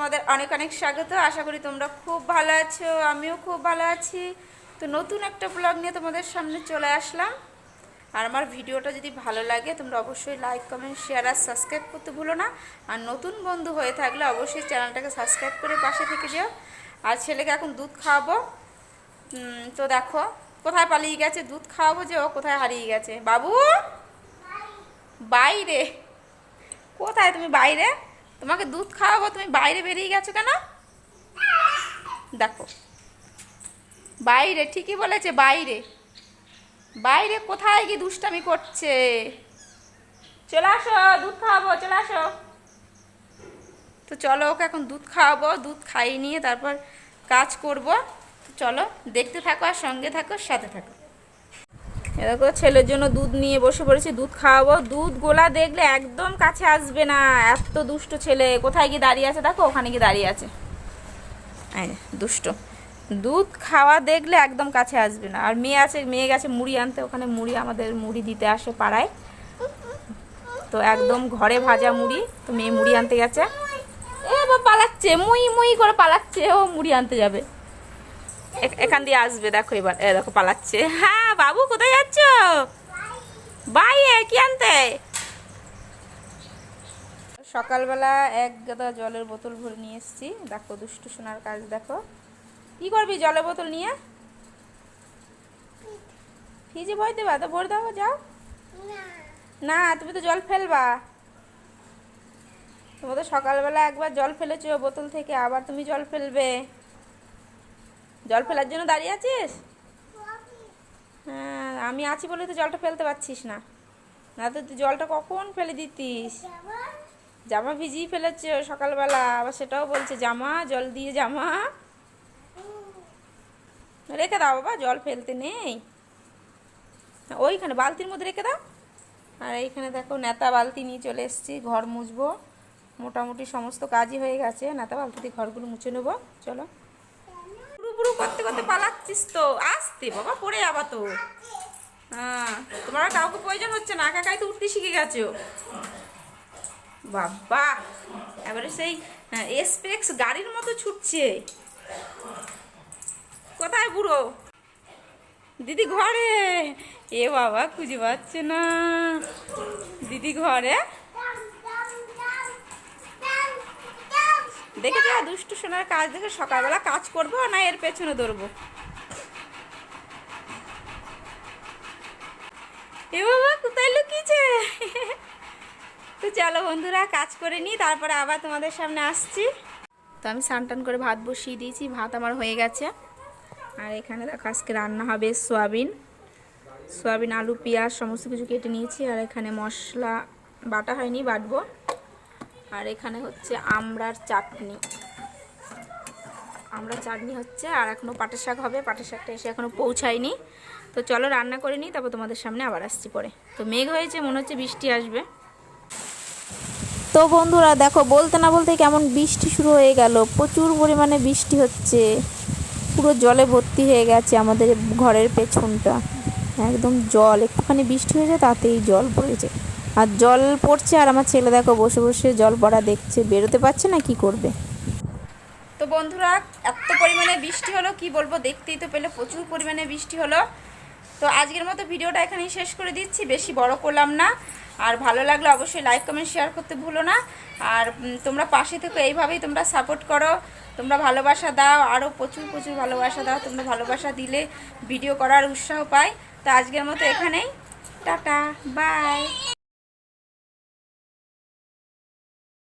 তোমাদের অনেক অনেক স্বাগত। আশা করি তোমরা খুব ভালো আছো, আমিও খুব ভালো আছি। তো নতুন একটা ব্লগ নিয়ে তোমাদের সামনে চলে আসলাম। আর আমার ভিডিওটা যদি ভালো লাগে, তোমরা অবশ্যই লাইক কমেন্ট শেয়ার আর সাবস্ক্রাইব করতে ভুলো না। আর নতুন বন্ধু হয়ে থাকলে অবশ্যই চ্যানেলটাকে সাবস্ক্রাইব করে পাশে থেকে যেও। আর ছেলেকে এখন দুধ খাওয়াবো। তো দেখো, কোথায় পালিয়ে গেছে? দুধ খাওয়াবো যে ও কোথায় হারিয়ে গেছে? বাবু? বাইরে। কোথায় তুমি? বাইরে? তোমাকে দুধ খাওয়াবো, তুমি বাইরে বেরিয়ে গেছো কেন? দেখো, বাইরে, ঠিকই বলেছে বাইরে। বাইরে কোথায় গিয়ে দুষ্টামি করছে? চলে আসো, দুধ খাওয়াবো, চলে আসো। তো চলো ওকে এখন দুধ খাওয়াবো, দুধ খাইয়ে নিয়ে তারপর কাজ করব। চলো, দেখতে থাকো আর সঙ্গে থাকো, সাথে থাকো। দেখো, ছেলের জন্য দুধ নিয়ে বসে পড়েছি, দুধ খাওয়াবো। দুধ গোলা দেখলে একদম কাছে আসবে না। এত দুষ্ট ছেলে। কোথায় গিয়ে দাঁড়িয়ে আছে? দেখো, ওখানে গিয়ে দাঁড়িয়ে আছে। দুষ্ট। দুধ খাওয়া দেখলে একদম কাছে আসবে না। আর মেয়ে আছে, মেয়ে গেছে মুড়ি আনতে। ওখানে মুড়ি আমাদের মুড়ি দিতে আসে পাড়ায়। তো একদম ঘরে ভাজা মুড়ি। তো মেয়ে মুড়ি আনতে গেছে। এ বা পালাচ্ছে। মুই মুই করে পালাচ্ছে। ও মুড়ি আনতে যাবে। এখান দিয়ে আসবে, দেখো এবার দেখো পালাচ্ছে। হ্যাঁ বাবু, কোথায় যাচ্ছ? বাইরে, কি আনতে? সকালবেলা এক গাদা জলের বোতল ভরে নিয়ে এসেছি। দেখো, দুষ্টু সোনার কাজ, দেখো। কি করবি জলের বোতল নিয়ে? ফ্রিজে ভয় দেবা, তো ভরে দাও, যাও। না, তুমি তো জল ফেলবা। তুমি তো সকালবেলা একবার জল ফেলেছো বোতল থেকে, আবার তুমি জল ফেলবে। জল ফেলার জন্য দাঁড়িয়ে আছিস? হ্যাঁ আমি আছি বলে তো জলটা ফেলতে পারছিস না। না তো তুই জলটা কখন ফেলে দিতিস? জামা ভিজিয়ে ফেলেছ সকালবেলা, আবার সেটাও বলছে, জামা, জল দিয়ে জামা। রেখে দাও বাবা, জল ফেলতে নেই। ওইখানে বালতির মধ্যে রেখে দাও। আর এইখানে দেখো, নেতা বালতি নিয়ে চলে এসেছি, ঘর মুছবো। মোটামুটি সমস্ত কাজই হয়ে গেছে। নেতা বালতিতে ঘরগুলো মুছে নেব। চলো। করতে করতে পালাচ্ছিস তো। আসতে বাবা, পড়ে যাবা তো। হ্যাঁ তোমার কাউকে প্রয়োজন হচ্ছে না, একা তো উঠতে শিখে গেছো। বাবা, এবারে সেই এসপেক্স গাড়ির মতো ছুটছে। কোথায় বুড়ো? দিদি ঘরে। এ বাবা, খুঁজে পাচ্ছে না। দিদি ঘরে দেখে যা, দুষ্টু সোনার কাজ দেখে সকালবেলা কাজ করব, না এর পেছনে ধরবো এ বাবা, কোথায় লুকিয়েছে? তো চলো বন্ধুরা, কাজ করে নিই তারপরে আবার তোমাদের সামনে আসছি। তো আমি স্নান করে ভাত বসিয়ে দিয়েছি, ভাত আমার হয়ে গেছে। আর এখানে দেখো, আজকে রান্না হবে সোয়াবিন। সোয়াবিন, আলু, পেঁয়াজ, সমস্ত কিছু কেটে নিয়েছি, আর এখানে মশলা, বাটা হয়নি, বাটবো। আর এখানে হচ্ছে আমড়ার চাটনি। আমরা চাটনি হচ্ছে আর এখনও পাটের শাক হবে, পাটের শাকটা এসে এখনও পৌঁছায়নি। তো চলো রান্না করে নিই, তারপর তোমাদের সামনে আবার আসছি পরে। তো মেঘ হয়েছে, মনে হচ্ছে বৃষ্টি আসবে। তো বন্ধুরা, দেখো, বলতে না বলতে কেমন বৃষ্টি শুরু হয়ে গেল। প্রচুর পরিমাণে বৃষ্টি হচ্ছে। পুরো জলে ভর্তি হয়ে গেছে আমাদের ঘরের পেছনটা। একদম জল, একটুখানি বৃষ্টি হয়েছে তাতেই জল পড়েছে। আর জল পড়ছে আর আমার ছেলে দেখো বসে বসে জল পড়া দেখছে, বেরোতে পারছে না, কি করবে? তো বন্ধুরা, এত পরিমাণে বৃষ্টি হলো, কি বলব, দেখতেই তো পেলে প্রচুর পরিমাণে বৃষ্টি হলো। তো আজকের মতো ভিডিওটা এখানেই শেষ করে দিচ্ছি, বেশি বড় করলাম না। আর ভালো লাগলে অবশ্যই লাইক, কমেন্ট, শেয়ার করতে ভুলো না। আর তোমরা পাশে থেকে, এইভাবেই তোমরা সাপোর্ট করো। তোমরা ভালোবাসা দাও আরও প্রচুর প্রচুর ভালোবাসা দাও। তোমরা ভালোবাসা দিলে ভিডিও করার উৎসাহ পাই। তো আজকের মতো এখানেই। Tata, bye.